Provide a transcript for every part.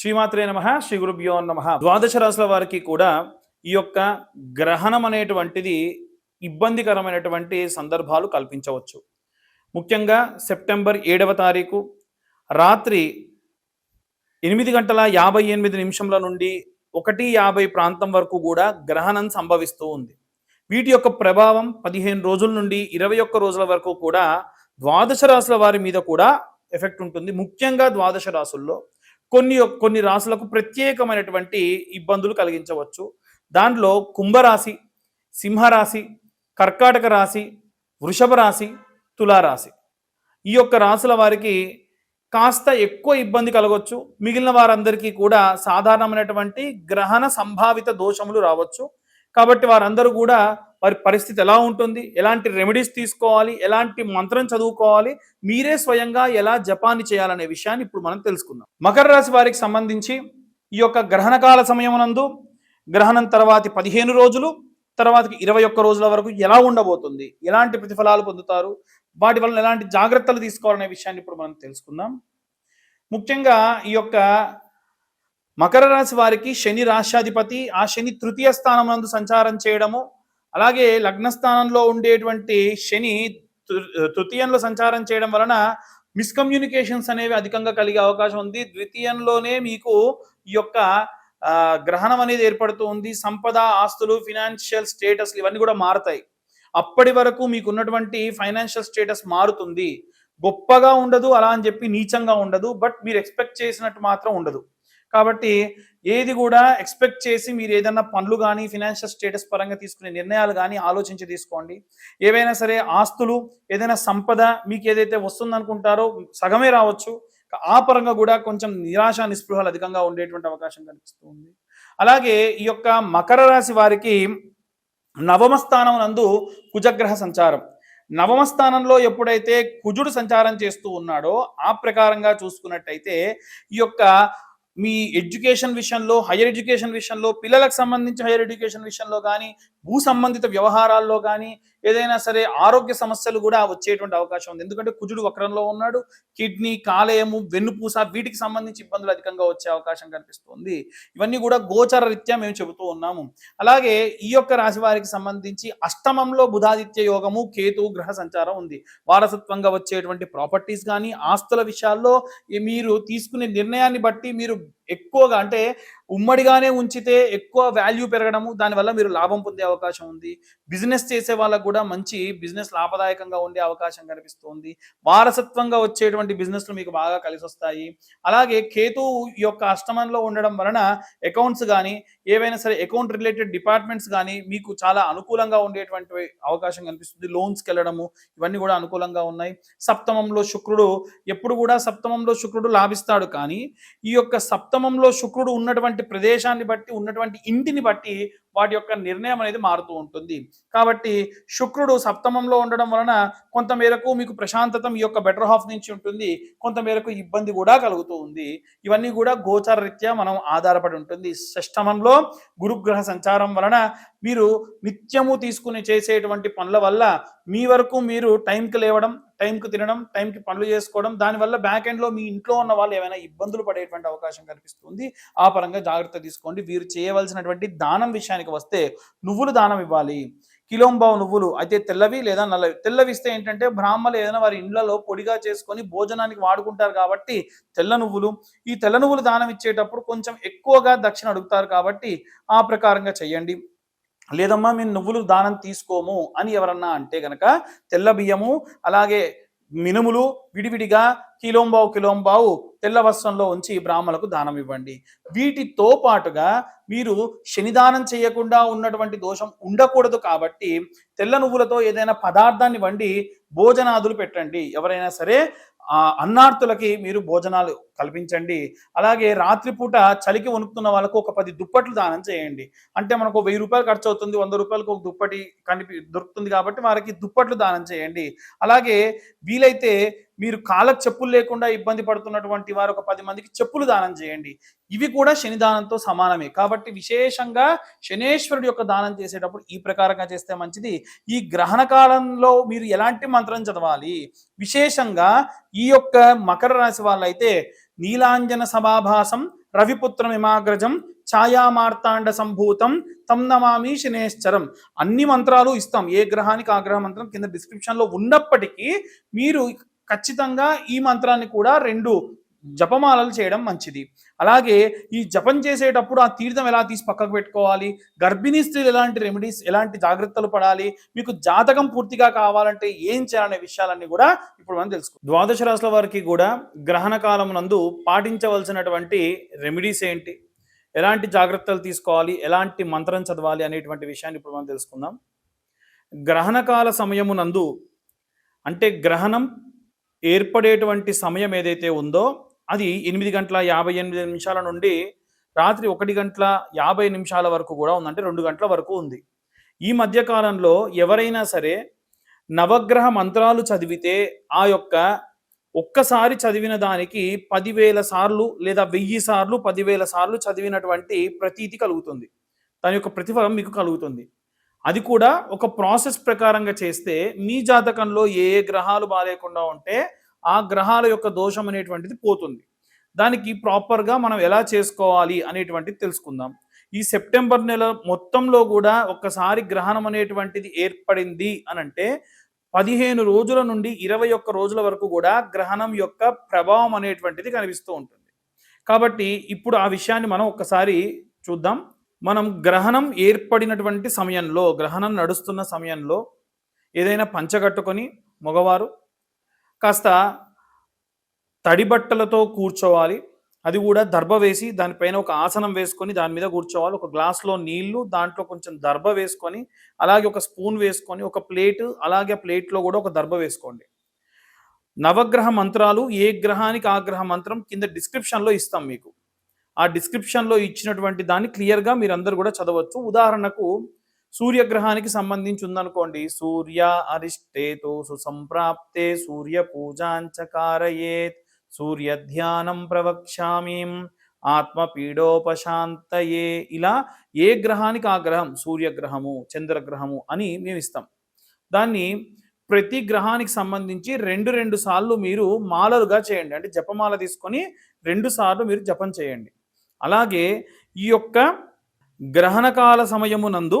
శ్రీమాత్రే నమ శ్రీ గురుభ్యో నమ. ద్వాదశ రాశుల వారికి కూడా ఈ యొక్క గ్రహణం అనేటువంటిది ఇబ్బందికరమైనటువంటి సందర్భాలు కల్పించవచ్చు. ముఖ్యంగా సెప్టెంబర్ ఏడవ తారీఖు రాత్రి ఎనిమిది గంటల యాభై ఎనిమిది నిమిషంల నుండి ఒకటి యాభై ప్రాంతం వరకు కూడా గ్రహణం సంభవిస్తూ ఉంది. వీటి యొక్క ప్రభావం పదిహేను రోజుల నుండి ఇరవై ఒక్క రోజుల వరకు కూడా ద్వాదశ రాశుల వారి మీద కూడా ఎఫెక్ట్ ఉంటుంది. ముఖ్యంగా ద్వాదశ రాశుల్లో కొన్ని కొన్ని రాశులకు ప్రత్యేకమైనటువంటి ఇబ్బందులు కలిగించవచ్చు. దాంట్లో కుంభరాశి సింహరాశి కర్కాటక రాశి వృషభ రాశి తులారాశి. ఈ యొక్క రాశుల వారికి కాస్త ఎక్కువ ఇబ్బంది కలగవచ్చు మిగిలిన వారందరికీ కూడా సాధారణమైనటువంటి గ్రహణ సంభావిత దోషములు రావచ్చు. కాబట్టి వారందరూ కూడా వారి పరిస్థితి ఎలా ఉంటుంది? ఎలాంటి రెమెడీస్ తీసుకోవాలి? ఎలాంటి మంత్రం చదువుకోవాలి? మీరే స్వయంగా ఎలా జపాన్ని చేయాలనే విషయాన్ని ఇప్పుడు మనం తెలుసుకుందాం. మకర రాశి వారికి సంబంధించి ఈ యొక్క గ్రహణకాల సమయమునందు గ్రహణం తర్వాతి పదిహేను రోజులు తర్వాతకి ఇరవై ఒక్క రోజుల వరకు ఎలా ఉండబోతుంది? ఎలాంటి ప్రతిఫలాలు పొందుతారు? వాటి వలన ఎలాంటి జాగ్రత్తలు తీసుకోవాలనే విషయాన్ని ఇప్పుడు మనం తెలుసుకుందాం. ముఖ్యంగా ఈ యొక్క మకర రాశి వారికి శని రాష్ట్రాధిపతి ఆ శని తృతీయ స్థానం నందు సంచారం చేయడము అలాగే లగ్న స్థానంలో ఉండేటువంటి శని తృతీయంలో సంచారం చేయడం వలన మిస్కమ్యూనికేషన్స్ అనేవి అధికంగా కలిగే అవకాశం ఉంది. ద్వితీయంలోనే మీకు ఈ యొక్క గ్రహణం అనేది ఏర్పడుతూ ఉంది. సంపద ఆస్తులు ఫినాన్షియల్ స్టేటస్ ఇవన్నీ కూడా మారుతాయి. అప్పటి వరకు మీకు ఉన్నటువంటి ఫైనాన్షియల్ స్టేటస్ మారుతుంది. గొప్పగా ఉండదు అలా అని చెప్పి నీచంగా ఉండదు. బట్ మీరు ఎక్స్పెక్ట్ చేసినట్టు మాత్రం ఉండదు. కాబట్టి ఏది కూడా ఎక్స్పెక్ట్ చేసి మీరు ఏదైనా పనులు కానీ ఫినాన్షియల్ స్టేటస్ పరంగా తీసుకునే నిర్ణయాలు కానీ ఆలోచించి తీసుకోండి. ఏవైనా సరే ఆస్తులు ఏదైనా సంపద మీకు ఏదైతే వస్తుందనుకుంటారో సగమే రావచ్చు. ఆ పరంగా కూడా కొంచెం నిరాశ నిస్పృహలు అధికంగా ఉండేటువంటి అవకాశం కనిపిస్తూ ఉంది. అలాగే ఈ యొక్క మకర రాశి వారికి నవమ స్థానం నందు కుజగ్రహ సంచారం. నవమ స్థానంలో ఎప్పుడైతే కుజుడు సంచారం చేస్తూ ఉన్నాడో ఆ ప్రకారంగా చూసుకున్నట్టయితే ఈ యొక్క మీ ఎడ్యుకేషన్ విషయంలో హైయర్ ఎడ్యుకేషన్ విషయంలో పిల్లలకు సంబంధించి హైయర్ ఎడ్యుకేషన్ విషయంలో కానీ భూ సంబంధిత వ్యవహారాల్లో కానీ ఏదైనా సరే ఆరోగ్య సమస్యలు కూడా వచ్చేటువంటి అవకాశం ఉంది. ఎందుకంటే కుజుడు వక్రంలో ఉన్నాడు. కిడ్నీ కాలేయము వెన్నుపూస వీటికి సంబంధించి ఇబ్బందులు అధికంగా వచ్చే అవకాశం కనిపిస్తుంది. ఇవన్నీ కూడా గోచర రీత్యా మేము చెబుతూ ఉన్నాము. అలాగే ఈ యొక్క రాశి వారికి సంబంధించి అష్టమంలో బుధాదిత్య యోగము కేతు గ్రహ సంచారం ఉంది. వారసత్వంగా వచ్చేటువంటి ప్రాపర్టీస్ కానీ ఆస్తుల విషయాల్లో మీరు తీసుకునే నిర్ణయాన్ని బట్టి మీరు ఎక్కువగా అంటే ఉమ్మడిగానే ఉంచితే ఎక్కువ వాల్యూ పెరగడము దానివల్ల మీరు లాభం పొందే అవకాశం ఉంది. బిజినెస్ చేసే వాళ్ళకు కూడా మంచి బిజినెస్ లాభదాయకంగా ఉండే అవకాశం కనిపిస్తుంది. వారసత్వంగా వచ్చేటువంటి బిజినెస్లు మీకు బాగా కలిసి వస్తాయి అలాగే కేతు ఈ యొక్క అష్టమంలో ఉండడం వలన అకౌంట్స్ కానీ ఏవైనా సరే అకౌంట్ రిలేటెడ్ డిపార్ట్మెంట్స్ కానీ మీకు చాలా అనుకూలంగా ఉండేటువంటి అవకాశం కనిపిస్తుంది. లోన్స్కి వెళ్ళడము ఇవన్నీ కూడా అనుకూలంగా ఉన్నాయి. సప్తమంలో శుక్రుడు ఎప్పుడు కూడా సప్తమంలో శుక్రుడు లాభిస్తాడు. కానీ ఈ యొక్క సప్తమంలో శుక్రుడు ఉన్నటువంటి ప్రదేశాన్ని బట్టి ఉన్నటువంటి ఇంటిని బట్టి వాటి యొక్క నిర్ణయం అనేది మారుతూ ఉంటుంది. కాబట్టి శుక్రుడు సప్తమంలో ఉండడం వలన కొంత మేరకు మీకు ప్రశాంతత మీ యొక్క బెటర్ హాఫ్ నుంచి ఉంటుంది. కొంత మేరకు ఇబ్బంది కూడా కలుగుతూ ఉంది. ఇవన్నీ కూడా గోచార రీత్యా మనం ఆధారపడి ఉంటుంది. షష్టమంలో గురుగ్రహ సంచారం వలన మీరు నిత్యము తీసుకుని చేసేటువంటి పనుల వల్ల మీ వరకు మీరు టైంకి లేవడం టైంకి తినడం టైంకి పనులు చేసుకోవడం దానివల్ల బ్యాక్ ఎండ్లో మీ ఇంట్లో ఉన్న వాళ్ళు ఏమైనా ఇబ్బందులు పడేటువంటి అవకాశం కనిపిస్తుంది. ఆ పరంగా జాగ్రత్త తీసుకోండి. వీరు చేయవలసినటువంటి దానం విషయానికి వస్తే నువ్వులు దానం ఇవ్వాలి. కిలోంబావు నువ్వులు అయితే తెల్లవి లేదా నల్లవి. తెల్లవి ఇస్తే ఏంటంటే బ్రాహ్మలు ఏదైనా వారి ఇండ్లలో పొడిగా చేసుకొని భోజనానికి వాడుకుంటారు కాబట్టి తెల్ల నువ్వులు. ఈ తెల్ల నువ్వులు దానం ఇచ్చేటప్పుడు కొంచెం ఎక్కువగా దక్షిణ అడుగుతారు కాబట్టి ఆ ప్రకారంగా చెయ్యండి. లేదమ్మా మేము నువ్వులు దానం తీసుకోము అని ఎవరన్నా అంటే గనక తెల్ల బియ్యము అలాగే మినుములు విడివిడిగా కిలోంబావు కిలోంబావు తెల్ల వస్త్రంలో ఉంచి బ్రాహ్మణులకు దానం ఇవ్వండి. వీటితో పాటుగా మీరు శనిదానం చేయకుండా ఉన్నటువంటి దోషం ఉండకూడదు కాబట్టి తెల్ల నువ్వులతో ఏదైనా పదార్థాన్ని వండి భోజనాదులు పెట్టండి. ఎవరైనా సరే అన్నార్థులకి మీరు భోజనాలు కల్పించండి. అలాగే రాత్రిపూట చలికి వణుకుతున్న వాళ్ళకు ఒక పది దుప్పట్లు దానం చేయండి. అంటే మనకు వెయ్యి రూపాయలు ఖర్చు అవుతుంది వంద రూపాయలకు ఒక దుప్పటి కనిపి దొరుకుతుంది కాబట్టి వారికి దుప్పట్లు దానం చేయండి. అలాగే వీలైతే మీరు కాళ్ళకు చెప్పులు లేకుండా ఇబ్బంది పడుతున్నటువంటి వారు ఒక పది మందికి చెప్పులు దానం చేయండి. ఇవి కూడా శని దానంతో సమానమే. కాబట్టి విశేషంగా శనేశ్వరుడి యొక్క దానం చేసేటప్పుడు ఈ ప్రకారంగా చేస్తే మంచిది. ఈ గ్రహణ కాలంలో మీరు ఎలాంటి మంత్రం చదవాలి? విశేషంగా ఈ యొక్క మకర రాశి వాళ్ళైతే నీలాంజన సభాభాసం రవిపుత్రమిమాగ్రజం ఛాయామార్తాండ సంభూతం తం నమామి శనేశ్చరం. అన్ని మంత్రాలు ఇస్తాం. ఏ గ్రహానికి ఆ గ్రహ మంత్రం కింద డిస్క్రిప్షన్లో ఉన్నప్పటికీ మీరు ఖచ్చితంగా ఈ మంత్రాన్ని కూడా రెండు జపమాలలు చేయడం మంచిది. అలాగే ఈ జపం చేసేటప్పుడు ఆ తీర్థం ఎలా తీసి పక్కకు పెట్టుకోవాలి? గర్భిణీ స్త్రీలు ఎలాంటి రెమెడీస్ ఎలాంటి జాగ్రత్తలు పడాలి? మీకు జాతకం పూర్తిగా కావాలంటే ఏం చేయాలనే విషయాలన్నీ కూడా ఇప్పుడు మనం తెలుసుకో ద్వాదశ రాశుల వారికి కూడా గ్రహణ కాలం నందు పాటించవలసినటువంటి రెమెడీస్ ఏంటి? ఎలాంటి జాగ్రత్తలు తీసుకోవాలి? ఎలాంటి మంత్రం చదవాలి? అనేటువంటి విషయాన్ని ఇప్పుడు మనం తెలుసుకుందాం. గ్రహణకాల సమయమునందు అంటే గ్రహణం ఏర్పడేటువంటి సమయం ఏదైతే ఉందో అది ఎనిమిది గంటల యాభై ఎనిమిది నిమిషాల నుండి రాత్రి ఒకటి గంటల యాభై నిమిషాల వరకు కూడా ఉందంటే రెండు గంటల వరకు ఉంది. ఈ మధ్యకాలంలో ఎవరైనా సరే నవగ్రహ మంత్రాలు చదివితే ఆ యొక్క ఒక్కసారి చదివిన దానికి పదివేల సార్లు లేదా వెయ్యి సార్లు పదివేల సార్లు చదివినటువంటి ప్రతీతి కలుగుతుంది. దాని యొక్క ప్రతిఫలం మీకు కలుగుతుంది. అది కూడా ఒక ప్రాసెస్ ప్రకారంగా చేస్తే మీ జాతకంలో ఏ ఏ గ్రహాలు బాగాలేకుండా ఉంటే ఆ గ్రహాల యొక్క దోషం అనేటువంటిది పోతుంది. దానికి ప్రాపర్గా మనం ఎలా చేసుకోవాలి అనేటువంటిది తెలుసుకుందాం. ఈ సెప్టెంబర్ నెల మొత్తంలో కూడా ఒక్కసారి గ్రహణం అనేటువంటిది ఏర్పడింది అని అంటే పదిహేను రోజుల నుండి ఇరవై ఒక్క రోజుల వరకు కూడా గ్రహణం యొక్క ప్రభావం అనేటువంటిది కనిపిస్తూ ఉంటుంది. కాబట్టి ఇప్పుడు ఆ విషయాన్ని మనం ఒక్కసారి చూద్దాం. మనం గ్రహణం ఏర్పడినటువంటి సమయంలో గ్రహణం నడుస్తున్న సమయంలో ఏదైనా పంచగట్టుకొని మగవారు కాస్త తడి బట్టలతో కూర్చోవాలి. అది కూడా దర్భ వేసి దానిపైన ఒక ఆసనం వేసుకొని దాని మీద కూర్చోవాలి. ఒక గ్లాస్లో నీళ్ళు దాంట్లో కొంచెం దర్భ వేసుకొని అలాగే ఒక స్పూన్ వేసుకొని ఒక ప్లేట్ అలాగే ప్లేట్లో కూడా ఒక దర్భ వేసుకోండి. నవగ్రహ మంత్రాలు ఏ గ్రహానికి ఆ గ్రహ మంత్రం కింద డిస్క్రిప్షన్లో ఇస్తాం మీకు. ఆ డిస్క్రిప్షన్లో ఇచ్చినటువంటి దాన్ని క్లియర్గా మీరందరూ కూడా చదవచ్చు. ఉదాహరణకు సూర్యగ్రహానికి సంబంధించి ఉందనుకోండి సూర్య అరిష్టేతో సుసంప్రాప్తే సూర్య పూజాంచకారయేత్ సూర్య ధ్యానం ప్రవక్ష్యామీం ఆత్మ పీడోపశాంతయే ఇలా ఏ గ్రహానికి ఆ గ్రహం? సూర్యగ్రహము చంద్రగ్రహము అని మేము ఇస్తాం దాన్ని ప్రతి గ్రహానికి సంబంధించి రెండు రెండు సార్లు మీరు మాలలుగా చేయండి. అంటే జపమాల తీసుకొని రెండు సార్లు మీరు జపం చేయండి. అలాగే ఈ యొక్క గ్రహణకాల సమయమునందు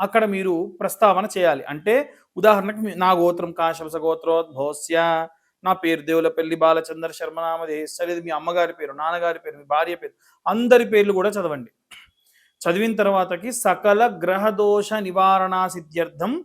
అక్కడ మీరు ప్రస్తావన చేయాలి. అంటే ఉదాహరణకు నా గోత్రం కాశంస గోత్రోద్భోస్య నా పేరు దేవులపల్లి బాలచంద్ర శర్మ నామదే లేదు మీ అమ్మగారి పేరు నాన్నగారి పేరు మీ భార్య పేరు అందరి పేర్లు కూడా చదవండి. చదివిన తర్వాతకి సకల గ్రహదోష నివారణా సిద్ధ్యర్థం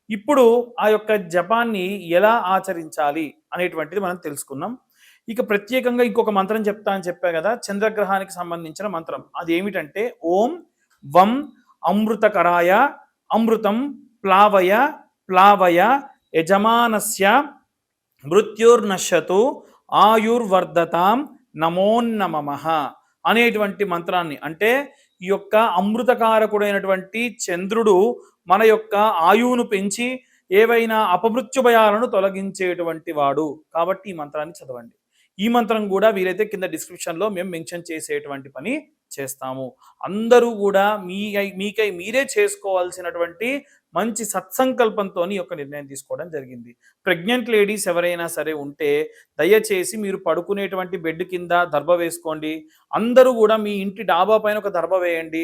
ఇప్పుడు ఆ యొక్క జపాన్ని ఎలా ఆచరించాలి అనేటువంటిది మనం తెలుసుకున్నాం ఇక ప్రత్యేకంగా ఇంకొక మంత్రం చెప్తా అని చెప్పా కదా చంద్రగ్రహానికి సంబంధించిన మంత్రం. అది ఏమిటంటే ఓం వం అమృతకరాయ అమృతం ప్లావయ ప్లావయ యజమానస్య మృత్యుర్నశ్యతు ఆయుర్వర్ధతాం నమోన్నమః అనేటువంటి మంత్రాన్ని. అంటే ఈ యొక్క అమృతకారకుడైనటువంటి చంద్రుడు మన యొక్క ఆయువును పెంచి ఏవైనా అపమృత్యు భయాలను తొలగించేటువంటి వాడు. కాబట్టి ఈ మంత్రాన్ని చదవండి. ఈ మంత్రం కూడా వీలైతే కింద డిస్క్రిప్షన్లో మేము మెన్షన్ చేసేటువంటి పని చేస్తాము. అందరూ కూడా మీ మీకై మీరే చేసుకోవాల్సినటువంటి మంచి సత్సంకల్పంతో ఈ యొక్క నిర్ణయం తీసుకోవడం జరిగింది. ప్రెగ్నెంట్ లేడీస్ ఎవరైనా సరే ఉంటే దయచేసి మీరు పడుకునేటువంటి బెడ్ కింద దర్భ వేసుకోండి. అందరూ కూడా మీ ఇంటి డాబా పైన ఒక దర్భ వేయండి.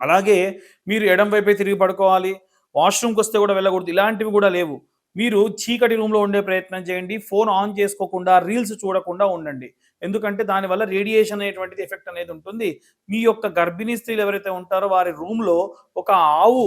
అలాగే మీరు ఎడం వైపే తిరిగి పడుకోవాలి వాష్రూమ్కి వస్తే కూడా వెళ్ళకూడదు ఇలాంటివి కూడా లేవు. మీరు చీకటి రూమ్లో ఉండే ప్రయత్నం చేయండి ఫోన్ ఆన్ చేసుకోకుండా రీల్స్ చూడకుండా ఉండండి. ఎందుకంటే దానివల్ల రేడియేషన్ అనేటువంటిది ఎఫెక్ట్ అనేది ఉంటుంది. మీ యొక్క గర్భిణీ స్త్రీలు ఎవరైతే ఉంటారో వారి రూమ్లో ఒక ఆవు